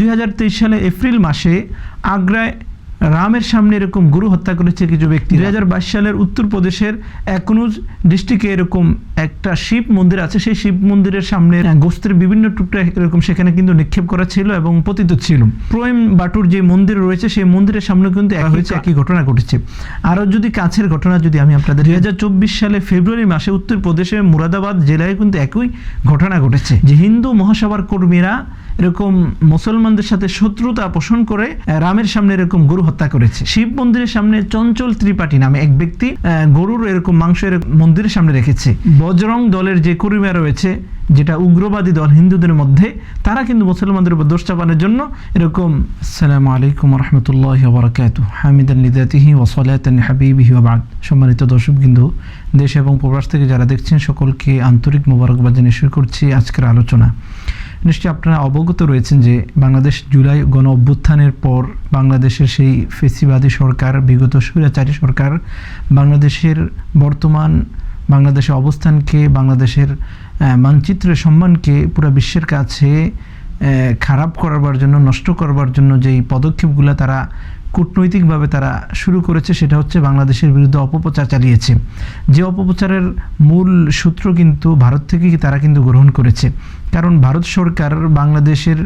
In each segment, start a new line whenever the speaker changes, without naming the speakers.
দুই সালে এপ্রিল মাসে আগ্রায় রামের সামনে এরকম গুরু হত্যা করেছে কিছু ব্যক্তি দুই হাজার বাইশ সালের উত্তরপ্রদেশের একনুজ ডিস্ট্রিক্টে এরকম একটা শিব মন্দির আছে। সেই শিব মন্দিরের সামনে গোস্তের বিভিন্ন টুকরা এরকম সেখানে কিন্তু নিক্ষেপ করা ছিল এবং পতিত ছিল। প্রোয়েম বাটুর যে মন্দির রয়েছে সেই মন্দিরের সামনে কিন্তু এক হয়েছে একই ঘটনা ঘটেছে। আরও যদি কাছের ঘটনা যদি আমি আপনাদের দুই হাজার চব্বিশ সালে ফেব্রুয়ারি মাসে উত্তরপ্রদেশের মুরাদাবাদ জেলায় কিন্তু একই ঘটনা ঘটেছে যে হিন্দু মহাসভার কর্মীরা এরকম মুসলমানদের সাথে শত্রুতা পোষণ করে রামের সামনে এরকম গরু হত্যা করেছে। শিব মন্দিরের সামনে চঞ্চল ত্রিপাঠী নামে এক ব্যক্তি গরুর এরকম মাংস মন্দিরের সামনে রেখেছে। বজরং দলের যে কর্মীরা রয়েছে, যেটা উগ্রবাদী দল হিন্দুদের মধ্যে, তারা কিন্তু মুসলমানদের উপর দোষ চাপানোর জন্য এরকম আসসালামু আলাইকুম রহমতুল্লাহ বরকাত হামিদান নিদাতিহি ওসলাতান হাবিবিহি ওবাদ সম্মানিত দর্শক কিন্তু দেশ এবং প্রবাস থেকে যারা দেখছেন, সকলকে আন্তরিক মোবারকবাদ জানিয়ে শুরু করছি আজকের আলোচনা। নিশ্চয়ই আপনারা অবগত রয়েছেন যে বাংলাদেশ জুলাই গণ অভ্যুত্থানের পর বাংলাদেশের সেই ফেসিবাদী সরকার, বিগত স্বৈরাচারী সরকার, বাংলাদেশের বর্তমান, বাংলাদেশের অবস্থানকে, বাংলাদেশের মানচিত্রের সম্মানকে পুরো বিশ্বের কাছে খারাপ করবার জন্য, নষ্ট করবার জন্য যেই পদক্ষেপগুলো তারা কূটনৈতিকভাবে তারা শুরু করেছে, সেটা হচ্ছে বাংলাদেশের বিরুদ্ধে অপপ্রচার চালিয়েছে। যে অপপ্রচারের মূল সূত্র কিন্তু ভারত থেকেই তারা কিন্তু গ্রহণ করেছে। কারণ ভারত সরকার বাংলাদেশের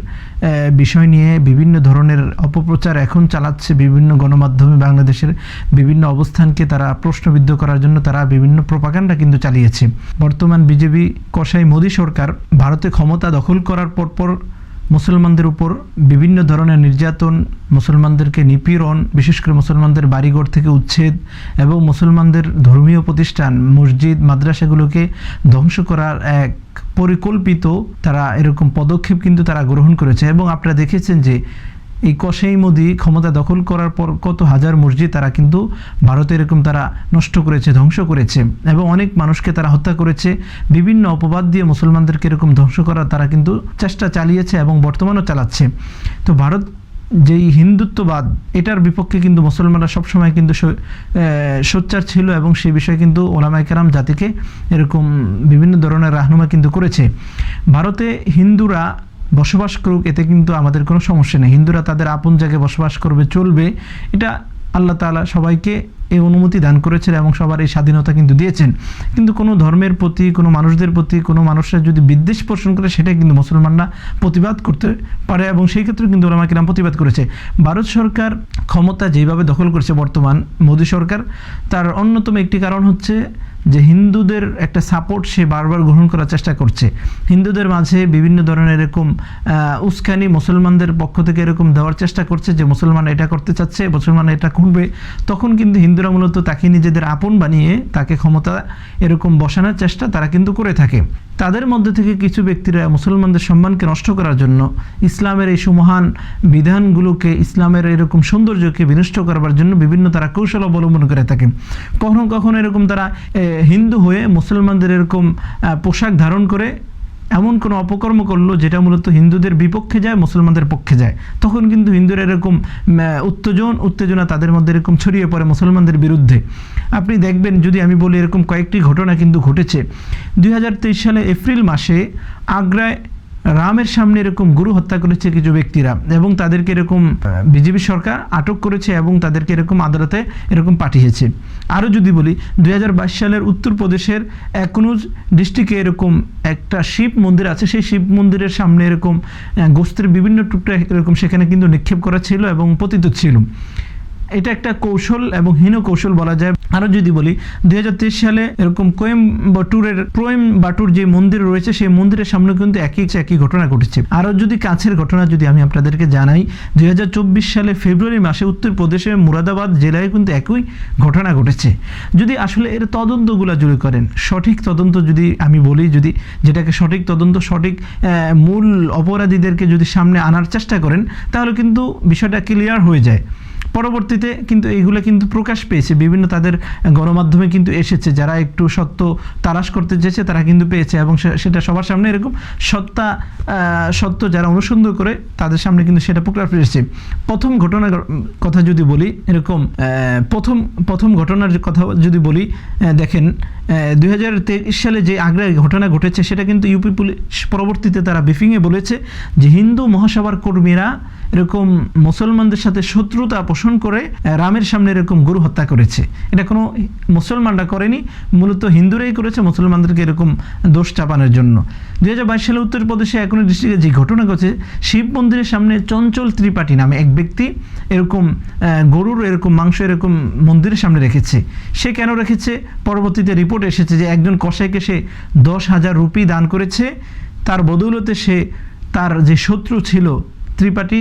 বিষয় নিয়ে বিভিন্ন ধরনের অপপ্রচার এখন চালাচ্ছে বিভিন্ন গণমাধ্যমে বাংলাদেশের বিভিন্ন অবস্থানকে তারা প্রশ্নবিদ্ধ করার জন্য তারা বিভিন্ন প্রপাকাণ্ডা কিন্তু চালিয়েছে। বর্তমান বিজেপি কষাই মোদী সরকার ভারতে ক্ষমতা দখল করার পরপর মুসলমানদের উপর বিভিন্ন ধরনের নির্যাতন, মুসলমানদেরকে নিপীড়ন, বিশেষ করে মুসলমানদের বাড়িঘর থেকে উচ্ছেদ এবং মুসলমানদের ধর্মীয় প্রতিষ্ঠান, মসজিদ, মাদ্রাসাগুলোকে ধ্বংস করার এক পরিকল্পিত তারা এরকম পদক্ষেপ কিন্তু তারা গ্রহণ করেছে এবং আপনারা দেখেছেন যে এই কসাই মোদি ক্ষমতা দখল করার পর কত হাজার মসজিদ তারা কিন্তু ভারতে এরকম তারা নষ্ট করেছে, ধ্বংস করেছে এবং অনেক মানুষকে তারা হত্যা করেছে। বিভিন্ন অপবাদ দিয়ে মুসলমানদেরকে এরকম ধ্বংস করার তারা কিন্তু চেষ্টা চালিয়েছে এবং বর্তমানও চালাচ্ছে। তো ভারত যেই হিন্দুত্ববাদ, এটার বিপক্ষে কিন্তু মুসলমানরা সবসময় কিন্তু সোচ্চার ছিল এবং সেই বিষয়ে কিন্তু ওলামাই কেরাম জাতিকে এরকম বিভিন্ন ধরনের রাহনুমা কিন্তু করেছে। ভারতে হিন্দুরা বসবাস করুক, এতে কিন্তু আমাদের কোনো সমস্যা নেই। হিন্দুরা তাদের আপন জায়গায় বসবাস করবে, চলবে। এটা আল্লাহ তালা সবাইকে এই অনুমতি দান করেছেন এবং সবার এই স্বাধীনতা কিন্তু দিয়েছেন। কিন্তু কোনো ধর্মের প্রতি, কোনো মানুষদের প্রতি, কোনো মানুষরা যদি বিদ্বেষ পোষণ করে, সেটা কিন্তু মুসলমানরা প্রতিবাদ করতে পারে এবং সেই ক্ষেত্রে কিন্তু ওলামা কিরাম প্রতিবাদ করেছে। ভারত সরকার ক্ষমতা যেভাবে দখল করেছে বর্তমান মোদী সরকার, তার অন্যতম একটি কারণ হচ্ছে যে হিন্দুদের একটা সাপোর্ট সে বারবার গ্রহণ করার চেষ্টা করছে। হিন্দুদের মাঝে বিভিন্ন ধরনের এরকম উস্কানি মুসলমানদের পক্ষ থেকে এরকম দেওয়ার চেষ্টা করছে যে মুসলমান এটা করতে চাচ্ছে মুসলমান এটা করবে। তখন কিন্তু হিন্দুরা মূলত তাকে নিজেদের আপন বানিয়ে তাকে ক্ষমতা এরকম বসানোর চেষ্টা তারা কিন্তু করে থাকে। তাদের মধ্যে থেকে কিছু ব্যক্তিরা মুসলমানদের সম্মানকে নষ্ট করার জন্য ইসলামের এই সুমহান বিধানগুলোকে, ইসলামের এরকম সৌন্দর্যকে বিনষ্ট করবার জন্য বিভিন্ন তারা কৌশল অবলম্বন করে থাকে। কখনো কখনো এরকম তারা হিন্দু হয়ে মুসলমানদের এরকম পোশাক ধারণ করে এমন কোনো অপকর্ম করল যেটা মূলত হিন্দুদের বিপক্ষে যায়, মুসলমানদের পক্ষে যায়। তখন কিন্তু হিন্দুরা এরকম উত্তেজন, উত্তেজনা তাদের মধ্যে এরকম ছড়িয়ে পড়ে মুসলমানদের বিরুদ্ধে। আপনি দেখবেন, যদি আমি বলি এরকম কয়েকটি ঘটনা কিন্তু ঘটেছে। দুই হাজার তেইশ সালে এপ্রিল মাসে আগ্রায় রামের সামনে এরকম গুরু হত্যা করেছে কিছু ব্যক্তিরা এবং তাদেরকে এরকম বিজেপি সরকার আটক করেছে এবং তাদেরকে এরকম আদালতে এরকম পাঠিয়েছে। আরও যদি বলি, দুই হাজার বাইশ সালের উত্তরপ্রদেশের একনুজ ডিস্ট্রিক্টে এরকম একটা শিব মন্দির আছে। সেই শিব মন্দিরের সামনে এরকম গোস্তের বিভিন্ন টুকরা এরকম সেখানে কিন্তু নিক্ষেপ করা ছিল এবং পতিত ছিল। এটা একটা কৌশল এবং হীন কৌশল বলা যায়। আরও যদি বলি দু হাজার তেইশ সালে এরকম কোয়েম্বাটুরের বাটুর যে মন্দির রয়েছে, সেই মন্দিরের সামনে কিন্তু একই একই ঘটনা ঘটেছে। আরও যদি কাছের ঘটনা যদি আমি আপনাদেরকে জানাই, দুই হাজার চব্বিশ সালে ফেব্রুয়ারি মাসে উত্তরপ্রদেশের মুরাদাবাদ জেলায় কিন্তু একই ঘটনা ঘটেছে। যদি আসলে এর তদন্তগুলো জুড়ে করেন, সঠিক তদন্ত যদি আমি বলি, যদি যেটাকে সঠিক তদন্ত, সঠিক মূল অপরাধীদেরকে যদি সামনে আনার চেষ্টা করেন, তাহলে কিন্তু বিষয়টা ক্লিয়ার হয়ে যায়। পরবর্তীতে কিন্তু এইগুলো কিন্তু প্রকাশ পেয়েছে। বিভিন্ন তাদের গণমাধ্যমে কিন্তু এসেছে। যারা একটু সত্য তালাশ করতে চেয়েছে, তারা কিন্তু পেয়েছে এবং সেটা সবার সামনে এরকম। সত্তা সত্য যারা অনুসন্ধান করে, তাদের সামনে কিন্তু সেটা প্রকাশ পেয়েছে। প্রথম ঘটনার কথা যদি বলি, এরকম প্রথম প্রথম ঘটনার কথা যদি বলি দেখেন দুই হাজার তেইশ সালে যে আগ্রায় ঘটনা ঘটেছে, সেটা কিন্তু ইউপি পুলিশ পরবর্তীতে তারা ব্রিফিংয়ে বলেছে যে হিন্দু মহাসভার কর্মীরা এরকম মুসলমানদের সাথে শত্রুতা পোষণ করে রামের সামনে এরকম গরু হত্যা করেছে। এটা কোনো মুসলমানরা করেনি, মূলত হিন্দুরাই করেছে, মুসলমানদেরকে এরকম দোষ চাপানোর জন্য। দুই হাজার বাইশ সালে উত্তরপ্রদেশে এখন ডিস্ট্রিক্টে যে ঘটনা ঘটেছে, শিব মন্দিরের সামনে চঞ্চল ত্রিপাঠী নামে এক ব্যক্তি এরকম গরুর এরকম মাংস এরকম মন্দিরের সামনে রেখেছে। সে কেন রেখেছে? পরবর্তীতে রিপোর্ট এসেছে যে একজন কসাইকে সে দশ হাজার রুপি দান করেছে। তার বদৌলতে সে তার যে শত্রু ছিল ত্রিপাঠী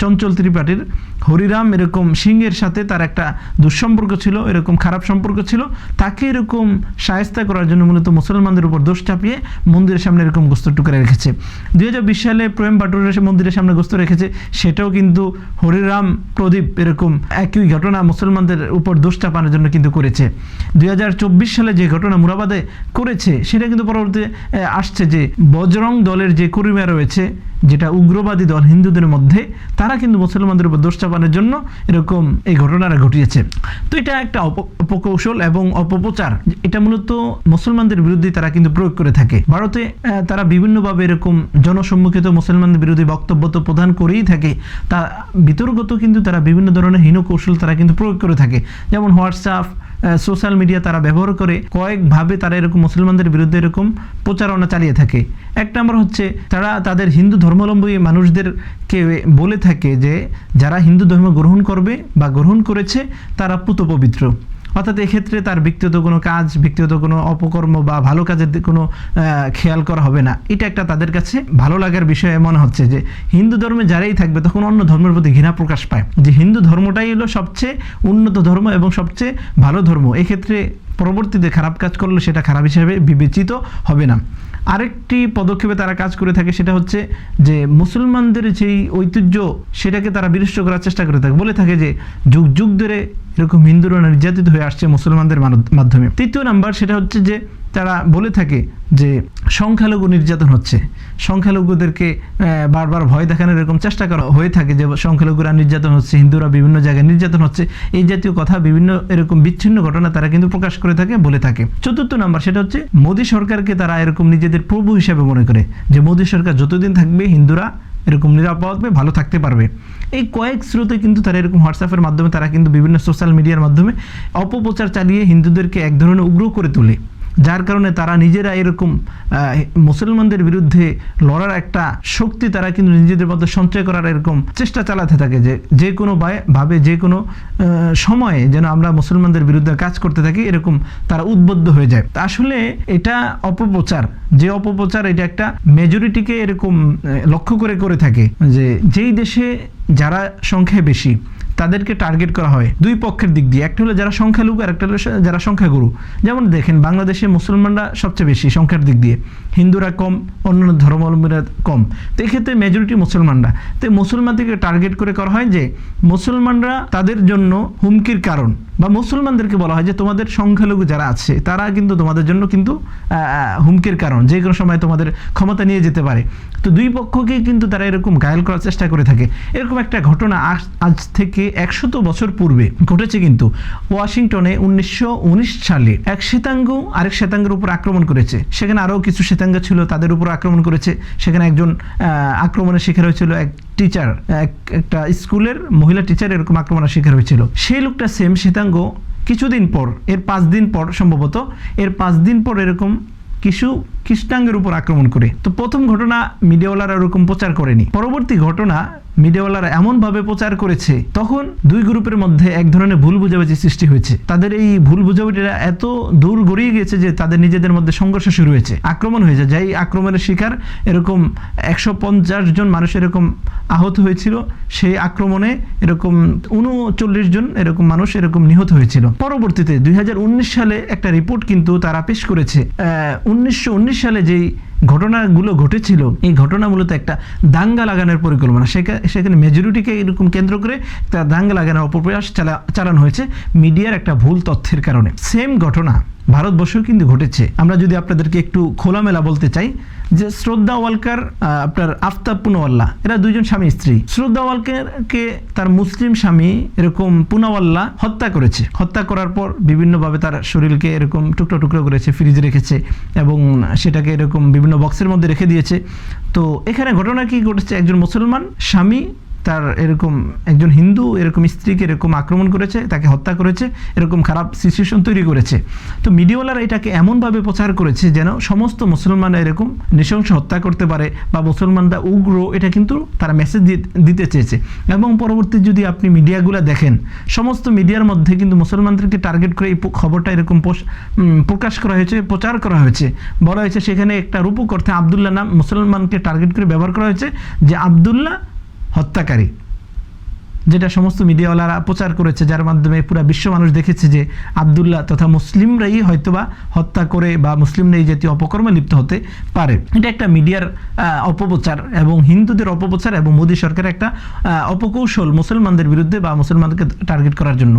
চঞ্চল ত্রিপাঠীর হরিরাম এরকম সিংহের সাথে তার একটা দুঃসম্পর্ক ছিল, এরকম খারাপ সম্পর্ক ছিল। তাকে এরকম সায়স্তা করার জন্য মূলত মুসলমানদের উপর দোষ চাপিয়ে মন্দিরের সামনে এরকম গোস্ত টুকরে রেখেছে। দুই হাজার বিশ সালে প্রেম বাটুরের মন্দিরের সামনে গোস্ত রেখেছে, সেটাও কিন্তু হরিরাম প্রদীপ এরকম একই ঘটনা মুসলমানদের উপর দোষ চাপানোর জন্য কিন্তু করেছে। দুই হাজার চব্বিশ সালে যে ঘটনা মুরাবাদে করেছে, সেটা কিন্তু পরবর্তীতে আসছে যে বজরং দলের যে কর্মীরা রয়েছে, যেটা উগ্রবাদী দল হিন্দুদের মধ্যে, তারা কিন্তু মুসলমানদের উপর দোষ চাপানোর জন্য এরকম এই ঘটনাটা ঘটিয়েছে। তো এটা একটা অপকৌশল এবং অপপ্রচার। এটা মূলত মুসলমানদের বিরুদ্ধে তারা কিন্তু প্রয়োগ করে থাকে। ভারতে তারা বিভিন্নভাবে এরকম জনসম্মুখিত মুসলমানদের বিরোধী বক্তব্য তো প্রদান করেই থাকে। তা বিতর্কত কিন্তু তারা বিভিন্ন ধরনের হীন কৌশল তারা কিন্তু প্রয়োগ করে থাকে। যেমন হোয়াটসঅ্যাপ সোশ্যাল মিডিয়া তারা ব্যবহার করে, কয়েকভাবে তারা এরকম মুসলমানদের বিরুদ্ধে এরকম প্রচারণা চালিয়ে থাকে। এক নম্বর হচ্ছে, তারা তাদের হিন্দু ধর্মাবলম্বী মানুষদেরকে বলে থাকে যে, যারা হিন্দু ধর্ম গ্রহণ করবে বা গ্রহণ করেছে, তারা পুত পবিত্র অর্থাৎ এক্ষেত্রে তার ব্যক্তিগত কোনো কাজ, ব্যক্তিগত কোনো অপকর্ম বা ভালো কাজের কোনো খেয়াল করা হবে না। এটা একটা তাদের কাছে ভালো লাগার বিষয় মনে হচ্ছে যে, হিন্দু ধর্মে যারাই থাকবে তখন অন্য ধর্মের প্রতি ঘৃণা প্রকাশ পায়। যে হিন্দু ধর্মটাই হলো সবচেয়ে উন্নত ধর্ম এবং সবচেয়ে ভালো ধর্ম। এক্ষেত্রে পরবর্তীতে খারাপ কাজ করলে সেটা খারাপ হিসাবে বিবেচিত হবে না। আরেকটি পদক্ষেপে তারা কাজ করে থাকে সেটা হচ্ছে যে মুসলমানদের যেই ঐতিহ্য সেটাকে তারা বিনষ্ট করার চেষ্টা করে থাকে। বলে থাকে যে যুগ যুগ ধরে এরকম হিন্দুরা নির্যাতিত হয়ে আসছে মুসলমানদের মাধ্যমে। তৃতীয় নাম্বার সেটা হচ্ছে যে তারা বলে থাকে যে সংখ্যালঘু নির্যাতন হচ্ছে। সংখ্যালঘুদেরকে বারবার ভয় দেখানোর এরকম চেষ্টা করা হয়ে থাকে যে সংখ্যালঘুরা নির্যাতন হচ্ছে, হিন্দুরা বিভিন্ন জায়গায় নির্যাতন হচ্ছে। এই জাতীয় কথা, বিভিন্ন এরকম বিচ্ছিন্ন ঘটনা তারা কিন্তু প্রকাশ করে থাকে, বলে থাকে। চতুর্থ নাম্বার সেটা হচ্ছে, মোদী সরকারকে তারা এরকম নিজেদের প্রভু হিসেবে মনে করে যে মোদী সরকার যতদিন থাকবে, হিন্দুরা এরকম নিরাপদ ভালো থাকতে পারবে। এই কয়েক স্রোতে কিন্তু তারা এরকম হোয়াটসঅ্যাপের মাধ্যমে তারা কিন্তু বিভিন্ন সোশ্যাল মিডিয়ার মাধ্যমে অপপ্রচার চালিয়ে হিন্দুদেরকে এক ধরনের উগ্র করে তোলে। যার কারণে তারা নিজেরা এরকম মুসলমানদের বিরুদ্ধে লড়ার একটা শক্তি তারা কিন্তু নিজেদের মধ্যে সঞ্চয় করার এরকম চেষ্টা চালাতে থাকে যে যে কোনো ভাবে- যে কোনো সময়ে যেন আমরা মুসলমানদের বিরুদ্ধে কাজ করতে থাকি, এরকম তারা উদ্বুদ্ধ হয়ে যায়। আসলে এটা অপপ্রচার। যে অপপ্রচার এটা একটা মেজরিটিকে এরকম লক্ষ্য করে করে থাকে যে, যেই দেশে যারা সংখ্যায় বেশি তাদেরকে টার্গেট করা হয় দুই পক্ষের দিক দিয়ে। একটা হলো যারা সংখ্যালঘু আর একটা হলো যারা সংখ্যাগুরু। যেমন দেখেন, বাংলাদেশে মুসলমানরা সবচেয়ে বেশি সংখ্যার দিক দিয়ে। হিন্দুরা কম, অন্যান্য ধর্মাবলম্বীরা কম। তো এক্ষেত্রে মেজরিটি মুসলমানরা। তো মুসলমানদেরকে টার্গেট করে করা হয় যে, মুসলমানরা তাদের জন্য হুমকির কারণ বা মুসলমানদেরকে বলা হয় যে, তোমাদের সংখ্যালঘু যারা আছে, তারা কিন্তু তোমাদের জন্য কিন্তু হুমকির কারণ। যে কোনো সময় তোমাদের ক্ষমতা নিয়ে যেতে পারে। তো দুই পক্ষকেই কিন্তু তারা এরকম ঘায়াল করার চেষ্টা করে থাকে। এরকম একটা ঘটনা আজ থেকে একশত বছর পূর্বে ঘটেছে কিন্তু। ওয়াশিংটনে উনিশশো উনিশ সালে এক শ্বেতাঙ্গ আরেক শ্বেতাঙ্গের উপর আক্রমণ করেছে। সেখানে আরও কিছু শ্বেতাঙ্গ ছিল তাদের উপর আক্রমণ করেছে। সেখানে একজন আক্রমণের শিকার হয়েছিল এক টিচার একটা স্কুলের মহিলা টিচার এরকম আক্রমণের শিকার হয়েছিল। সেই লোকটা সেম শ্বেতাঙ্গ কিছুদিন পর, এর পাঁচ দিন পর সম্ভবত, এর পাঁচ দিন পর এরকম কিছু খ্রিস্টাঙ্গের উপর আক্রমণ করে। তো প্রথম ঘটনা মিডিয়াওয়ালারা ওরকম প্রচার করেনি। পরবর্তী ঘটনা মিডিয়াওয়ালারা এমনভাবে প্রচার করেছে, তখন দুই গ্রুপের মধ্যে এক ধরনের ভুল বুঝাবুঝি সৃষ্টি হয়েছে। তাদের এই ভুল বুঝাবুঝিটা এত দূর গড়িয়ে গেছে যে তাদের নিজেদের মধ্যে সংঘর্ষ শুরু হয়েছে। আক্রমণ হয়েছে। যাই আক্রমণের শিকার এরকম একশো পঞ্চাশ জন মানুষ এরকম আহত হয়েছিল, সেই আক্রমণে এরকম উনচল্লিশ জন এরকম মানুষ এরকম নিহত হয়েছিল। পরবর্তীতে দুই হাজার উনিশ সালে একটা রিপোর্ট কিন্তু তারা পেশ করেছে। উনিশশো উনিশ সালে যেই ঘটনাগুলো ঘটেছিল, এই ঘটনা মূলত একটা দাঙ্গা লাগানোর পরিকল্পনা। সেখা- সেখানে মেজরিটিকে এরকম কেন্দ্র করে তা দাঙ্গা লাগানোর অপপ্রয়াস চালা, চালানো হয়েছে মিডিয়ার একটা ভুল তথ্যের কারণে। সেম ঘটনা ভারতবর্ষেও কিন্তু ঘটেছে। আমরা যদি আপনাদেরকে একটু খোলামেলা বলতে চাই, যে শ্রদ্ধা ওয়ালকার আপনার আফতাব পুনাওয়াল্লা, এরা দুইজন স্বামী স্ত্রী। শ্রদ্ধা ওয়ালকারকে তার মুসলিম স্বামী এরকম পুনাওয়াল্লা হত্যা করেছে। হত্যা করার পর বিভিন্নভাবে তার শরীরকে এরকম টুকরো টুকরো করেছে ফ্রিজে রেখেছে এবং সেটাকে এরকম বিভিন্ন বক্সের মধ্যে রেখে দিয়েছে। তো এখানে ঘটনা কি ঘটেছে? একজন মুসলমান স্বামী তার এরকম একজন হিন্দু এরকম স্ত্রীকে এরকম আক্রমণ করেছে, তাকে হত্যা করেছে, এরকম খারাপ সিচুয়েশন তৈরি করেছে। তো মিডিয়াওয়ালারা এটাকে এমনভাবে প্রচার করেছে যেন সমস্ত মুসলমানরা এরকম নৃশংস হত্যা করতে পারে বা মুসলমানরা উগ্র, এটা কিন্তু তারা মেসেজ দিতে চেয়েছে। এবং পরবর্তী যদি আপনি মিডিয়াগুলো দেখেন, সমস্ত মিডিয়ার মধ্যে কিন্তু মুসলমানদেরকে টার্গেট করে এই খবরটা এরকম প্রকাশ করা হয়েছে, প্রচার করা হয়েছে। বলা হয়েছে সেখানে একটা রূপক অর্থে আবদুল্লাহ নাম মুসলমানকে টার্গেট করে ব্যবহার করা হয়েছে যে আবদুল্লাহ হত্যাকারী। যেটা সমস্ত মিডিয়াওয়ালারা প্রচার করেছে, যার মাধ্যমে পুরো বিশ্ব মানুষ দেখেছে যে আবদুল্লাহ তথা মুসলিমরাই হয়তোবা হত্যা করে বা মুসলিমরা এই জাতীয় অপকর্মে লিপ্ত হতে পারে। এটা একটা মিডিয়ার অপপ্রচার এবং হিন্দুদের অপপ্রচার এবং মোদী সরকারের একটা অপকৌশল মুসলমানদের বিরুদ্ধে বা মুসলমানকে টার্গেট করার জন্য।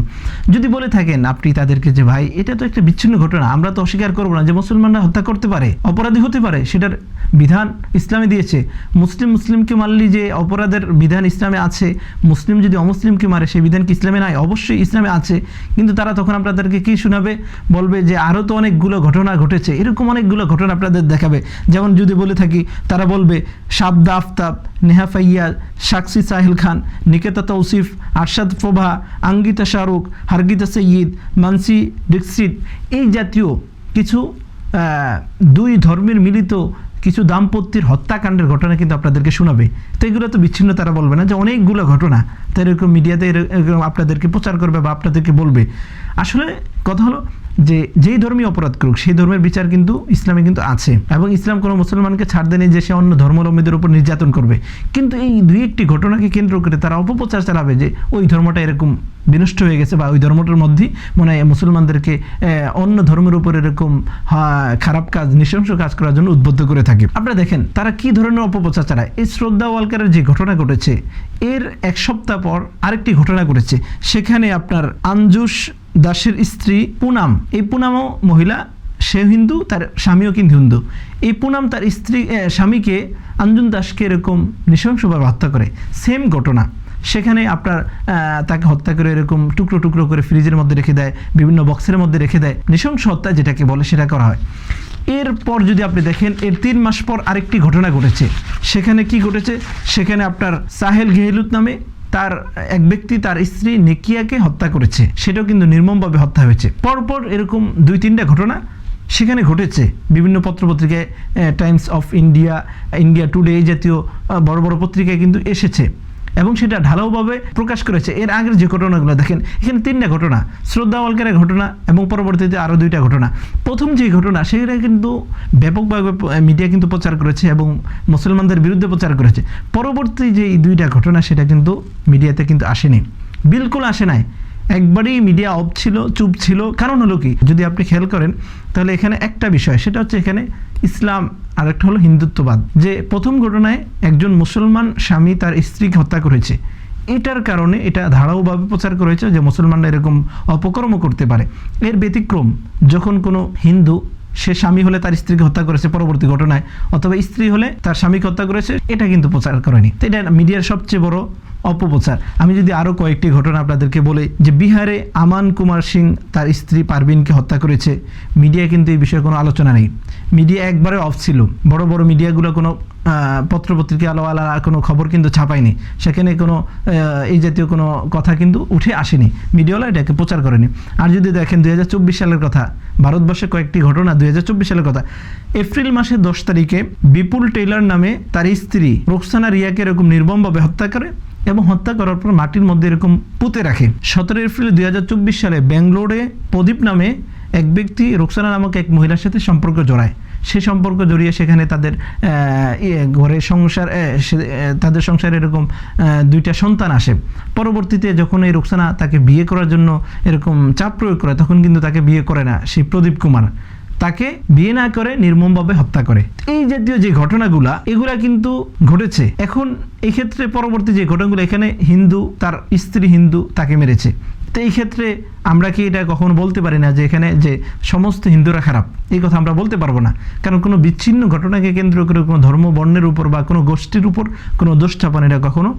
যদি বলে থাকেন আপনি তাদেরকে যে, ভাই, এটা তো একটা বিচ্ছিন্ন ঘটনা, আমরা তো অস্বীকার করব না যে মুসলমানরা হত্যা করতে পারে, অপরাধী হতে পারে, সেটার বিধান ইসলামে দিয়েছে। মুসলিম মুসলিমকে মারলি যে অপরাধের বিধান ইসলামে আছে, মুসলিম যদি অমুসলিমকে মারে সেই বিধান কি ইসলামে নাই? অবশ্যই ইসলামে আছে, কিন্তু তারা তখন আপনাদেরকে কি শোনাবে? বলবে যে আরও তো অনেকগুলো ঘটনা ঘটেছে। এরকম অনেকগুলো ঘটনা আপনাদের দেখাবে। যেমন যদি বলে থাকি, তারা বলবে, শাবদা আফতাব, নেহা ফাইয়া সাক্ষী সাহিল খান, নিকেতা তৌসিফ, আরশাদ ফোভা, আঙ্গিতা শাহরুখ, হারগিতা সৈয়দ, মানসি ডিক্সিট, এই জাতীয় কিছু দুই ধর্মের মিলিত কিছু দাম্পত্যের হত্যাকাণ্ডের ঘটনা কিন্তু আপনাদেরকে শোনাবে। তো এগুলো তো বিচ্ছিন্ন তারা বলবে না যে অনেকগুলো ঘটনা। তো এরকম মিডিয়াতে এরকম আপনাদেরকে প্রচার করবে বা আপনাদেরকে বলবে। আসলে কথা হলো যে যেই ধর্মীয় অপরাধ করুক, সেই ধর্মের বিচার কিন্তু ইসলামে কিন্তু আছে। এবং ইসলাম কোনো মুসলমানকে ছাড় দেয়নি যে সে অন্য ধর্মাবলম্বীদের উপর নির্যাতন করবে। কিন্তু এই দুই একটি ঘটনাকে কেন্দ্র করে তারা অপপ্রচার চালাবে যে ওই ধর্মটা এরকম বিনষ্ট হয়ে গেছে বা ওই ধর্মটার মধ্যেই মনে হয় মুসলমানদেরকে অন্য ধর্মের উপর এরকম খারাপ কাজ, নৃশংস কাজ করার জন্য উদ্বুদ্ধ করে থাকে। আপনারা দেখেন, তারা কি ধরনের অপপ্রচার চালায়? এই শ্রদ্ধা ওয়ালকারের যে ঘটনা ঘটেছে, এর এক সপ্তাহ পর আরেকটি ঘটনা ঘটেছে। সেখানে আপনার আঞ্জুস দাসের স্ত্রী পুনাম। এই পুনামও মহিলা, সে হিন্দু, তার স্বামীও কিন্তু হিন্দু। এই পুনাম তার স্ত্রী স্বামীকে আঞ্জুন দাসকে এরকম নৃশংসভাবে হত্যা করে। সেম ঘটনা। সেখানে আপনার তাকে হত্যা করে এরকম টুকরো টুকরো করে ফ্রিজের মধ্যে রেখে দেয়, বিভিন্ন বক্সের মধ্যে রেখে দেয়। নৃশংস হত্যা যেটাকে বলে সেটা করা হয়। এরপর যদি আপনি দেখেন, এর তিন মাস পর আরেকটি ঘটনা ঘটেছে। সেখানে কি ঘটেছে? সেখানে আপনার সাহেল গেহলুত নামে তার, এক ব্যক্তি তার স্ত্রী নেকিয়াকে হত্যা করেছে। সেটাও কিন্তু নির্মমভাবে হত্যা হয়েছে। পরপর এরকম দুই তিনটা ঘটনা সেখানে ঘটেছে। বিভিন্ন পত্রপত্রিকায় Times of India India today এই জাতীয় বড় বড় পত্রিকায় কিন্তু এসেছে। এবং সেটা ঢালাওভাবে প্রকাশ করেছে। এর আগের যে ঘটনাগুলো দেখেন, এখানে তিনটা ঘটনা শ্রদ্ধা ওয়ালকারের ঘটনা এবং পরবর্তীতে আরও দুইটা ঘটনা। প্রথম যে ঘটনা সেটা কিন্তু ব্যাপকভাবে মিডিয়া কিন্তু প্রচার করেছে এবং মুসলমানদের বিরুদ্ধে প্রচার করেছে। পরবর্তী যে দুইটা ঘটনা, সেটা কিন্তু মিডিয়াতে কিন্তু আসেনি। বিলকুল আসে নাই। একবারেই মিডিয়া অফ ছিল, চুপ ছিল। কারণ হলো কি, যদি আপনি খেয়াল করেন, তাহলে এখানে একটা বিষয়, সেটা হচ্ছে এখানে ইসলাম আর একটা হলো হিন্দুত্ববাদ। যে প্রথম ঘটনায় একজন মুসলমান স্বামী তার স্ত্রীকে হত্যা করেছে। এটার কারণে এটা ধারাওভাবে প্রচার করেছে যে মুসলমানরা এরকম অপকর্ম করতে পারে। এর ব্যতিক্রম, যখন কোনো হিন্দু, সে স্বামী হলে তার স্ত্রীকে হত্যা করেছে পরবর্তী ঘটনায়, অথবা স্ত্রী হলে তার স্বামীকে হত্যা করেছে, এটা কিন্তু প্রচার করেনি। এটা মিডিয়ার সবচেয়ে বড় অপপ্রচার আমি যদি আরও কয়েকটি ঘটনা আপনাদেরকে বলি, যে বিহারে আমান কুমার সিং তার স্ত্রী পারভিনকে হত্যা করেছে মিডিয়া কিন্তু এই বিষয়ে কোনো আলোচনা নেই। মিডিয়া একবারে অফ ছিল। বড় বড় মিডিয়াগুলো কোনো পত্রপত্রিকা আলোয়ালা কোনো খবর কিন্তু ছাপায়নি। সেখানে কোনো এই জাতীয় কোনো কথা কিন্তু উঠে আসেনি। মিডিয়াওয়ালা এটাকে প্রচার করেনি। আর যদি দেখেন দুই হাজার চব্বিশ সালের কথা, ভারতবর্ষে কয়েকটি ঘটনা দুই হাজার চব্বিশ সালের কথা। এপ্রিল মাসের দশ তারিখে বিপুল টেইলার নামে তার স্ত্রী রোকসানা রিয়াকে এরকম নির্মমভাবে হত্যা করে এবং হত্যা করার পর মাটির মধ্যে এরকম পুঁতে রাখে। সতেরো এপ্রিল দুই হাজার চব্বিশ সালে ব্যাঙ্গালোরে প্রদীপ নামে এক ব্যক্তি রোকসানা নামক এক মহিলার সাথে সম্পর্ক জড়ায়। সে সম্পর্ক জড়িয়ে সেখানে তাদের ইয়ে, ঘরে সংসার তাদের সংসারে এরকম দুইটা সন্তান আসে। পরবর্তীতে যখন এই রোকসানা তাকে বিয়ে করার জন্য এরকম চাপ প্রয়োগ করে তখন কিন্তু তাকে বিয়ে করে না সেই প্রদীপ কুমার। তাকে বিয়ে না করে নির্মমভাবে হত্যা করে। এই জাতীয় যে ঘটনাগুলা এগুলা কিন্তু ঘটেছে। এখন এক্ষেত্রে পরবর্তী যে ঘটনাগুলো এখানে হিন্দু তার স্ত্রী হিন্দু তাকে মেরেছে। তো এই ক্ষেত্রে আমরা কি এটা কখনো বলতে পারি না যে এখানে যে সমস্ত হিন্দুরা খারাপ? এই কথা আমরা বলতে পারব না। কারণ কোনো বিচ্ছিন্ন ঘটনাকে কেন্দ্র করে কোনো ধর্ম, বর্ণের উপর বা কোনো গোষ্ঠীর উপর কোনো দোষাপন এটা কখনো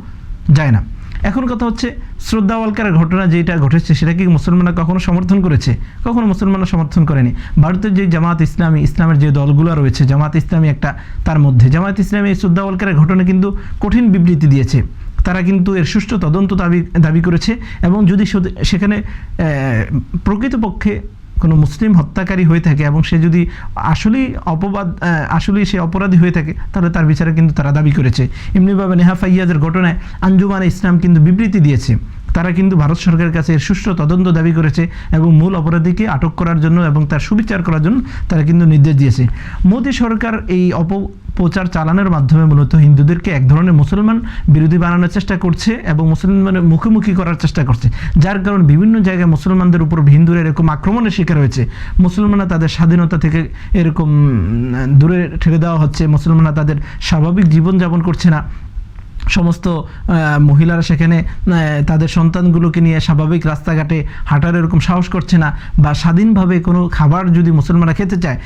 যায় না। এখন কথা হচ্ছে, শ্রদ্ধা ওয়ালকারের ঘটনা যেটা ঘটেছে সেটা কি মুসলমানরা কখনো সমর্থন করেছে? কখনো মুসলমানরা সমর্থন করেনি। ভারতের যে জামাত ইসলামী, ইসলামের যে দলগুলো রয়েছে, জামাত ইসলামী একটা তার মধ্যে। জামাত ইসলামী এই শ্রদ্ধা ওয়ালকারের ঘটনা কিন্তু কঠিন বিবৃতি দিয়েছে। তারা কিন্তু এর সুষ্ঠু তদন্ত দাবি দাবি করেছে এবং যদি সেখানে প্রকৃতপক্ষে কোনো মুসলিম হত্যাকারী হয়ে থাকে এবং সে যদি আসলেই অপবাদ আসলেই সে অপরাধী হয়ে থাকে, তাহলে তার বিচারে কিন্তু তারা দাবি করেছে। এমনিভাবে নেহা ফাইয়াজের ঘটনায় আঞ্জুমান ইসলাম কিন্তু বিবৃতি দিয়েছে। তারা কিন্তু ভারত সরকারের কাছে এর সুষ্ঠু তদন্ত দাবি করেছে এবং মূল অপরাধীকে আটক করার জন্য এবং তার সুবিচার করার জন্য তারা কিন্তু নির্দেশ দিয়েছে। মোদী সরকার এই অপপ্রচার চালানোর মাধ্যমে মূলত হিন্দুদেরকে এক ধরনের মুসলমান বিরোধী বানানোর চেষ্টা করছে এবং মুসলমানের মুখোমুখি করার চেষ্টা করছে। যার কারণে বিভিন্ন জায়গায় মুসলমানদের উপর হিন্দুরা এরকম আক্রমণের শিকার হয়েছে। মুসলমানরা তাদের স্বাধীনতা থেকে এরকম দূরে ঠেলে দেওয়া হচ্ছে। মুসলমানরা তাদের স্বাভাবিক জীবনযাপন করছে না। সমস্ত মহিলারা সেখানে তাদের সন্তানগুলোকে নিয়ে স্বাভাবিক রাস্তাঘাটে হাঁটার এরকম সাহস করছে না বা স্বাধীনভাবে কোনো খাবার যদি মুসলমানরা খেতে চায়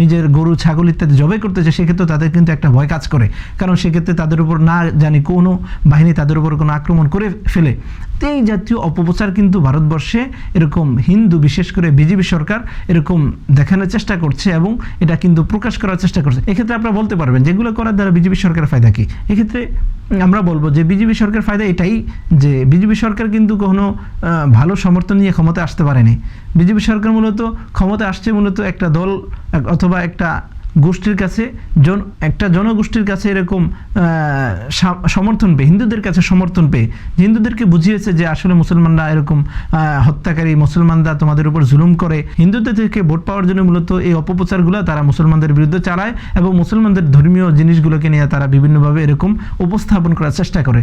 নিজের গরু, ছাগল ইত্যাদি জবে করতে চায়, সেক্ষেত্রে তাদের কিন্তু একটা ভয় কাজ করে। কারণ সেক্ষেত্রে তাদের উপর না জানি কোনো বাহিনী তাদের উপর কোনো আক্রমণ করে ফেলে। এই জাতীয় অপপ্রচার কিন্তু ভারতবর্ষে এরকম হিন্দু, বিশেষ করে বিজেপি সরকার এরকম দেখানোর চেষ্টা করছে এবং এটা কিন্তু প্রকাশ করার চেষ্টা করছে। এক্ষেত্রে আপনারা বলতে পারবেন যেগুলো করার দ্বারা বিজেপি সরকারের ফায়দা কি? এক্ষেত্রে আমরা বলব যে বিজেপি সরকার ফায়দা এটাই যে বিজেপি সরকার কিন্তু কোনো ভালো সমর্থন নিয়ে ক্ষমতা আসতে পারেনি। বিজেপি সরকার মূলত ক্ষমতা আসছে মূলত একটা দল অথবা একটা গোষ্ঠীর কাছে, জন, একটা জনগোষ্ঠীর কাছে এরকম সমর্থন পেয়ে, হিন্দুদের কাছে সমর্থন পেয়ে, হিন্দুদেরকে বুঝিয়েছে যে আসলে মুসলমানরা এরকম হত্যাকারী মুসলমানরা তোমাদের উপর জুলুম করে। হিন্দুদের থেকে ভোট পাওয়ার জন্য মূলত এই অপপ্রচারগুলো তারা মুসলমানদের বিরুদ্ধে চালায় এবং মুসলমানদের ধর্মীয় জিনিসগুলোকে নিয়ে তারা বিভিন্নভাবে এরকম উপস্থাপন করার চেষ্টা করে।